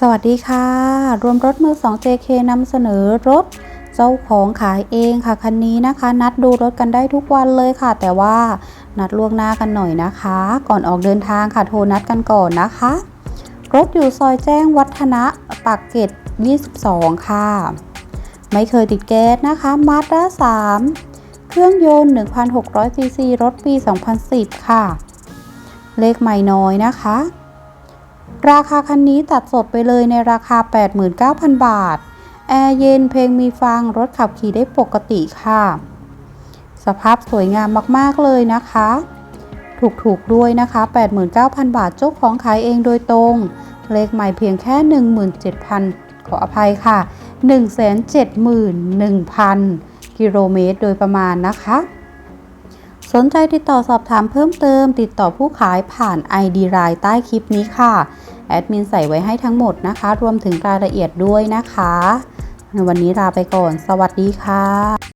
สวัสดีค่ะ รวมรถมือ 2 JK นำเสนอรถเจ้าของขายเองค่ะคันนี้นะคะ นัดดูรถกันได้ทุกวันเลยค่ะ แต่ว่านัดล่วงหน้ากันหน่อยนะคะ ก่อนออกเดินทางค่ะโทรนัดกันก่อนนะคะ รถอยู่ซอยแจ้งวัฒนะปากเกร็ด22 ค่ะ ไม่เคยติดแก๊สนะคะมาด้า3เครื่องยนต์ 1,600ซีซีรถปี 2010 ค่ะ เลขไม่น้อยนะคะ ราคาคันนี้ตัดสดไปเลยในราคา 89,000 บาท แอร์เย็นเพลงมีฟัง รถขับขี่ได้ปกติค่ะ สภาพสวยงามมากๆเลยนะคะ ถูกๆด้วยนะคะ 89,000 บาทเจ้าของขายเองโดยตรง เลขใหม่เพียงแค่ 17,000 ขออภัยค่ะ 171,000 กิโลเมตรโดยประมาณนะคะ สนใจติดต่อสอบถามเพิ่มเติม ติดต่อผู้ขายผ่าน ID รายใต้คลิปนี้ค่ะ แอดมินใส่ไว้ให้ทั้งหมดนะคะ รวมถึงรายละเอียดด้วยนะคะ วันนี้ลาไปก่อน สวัสดีค่ะ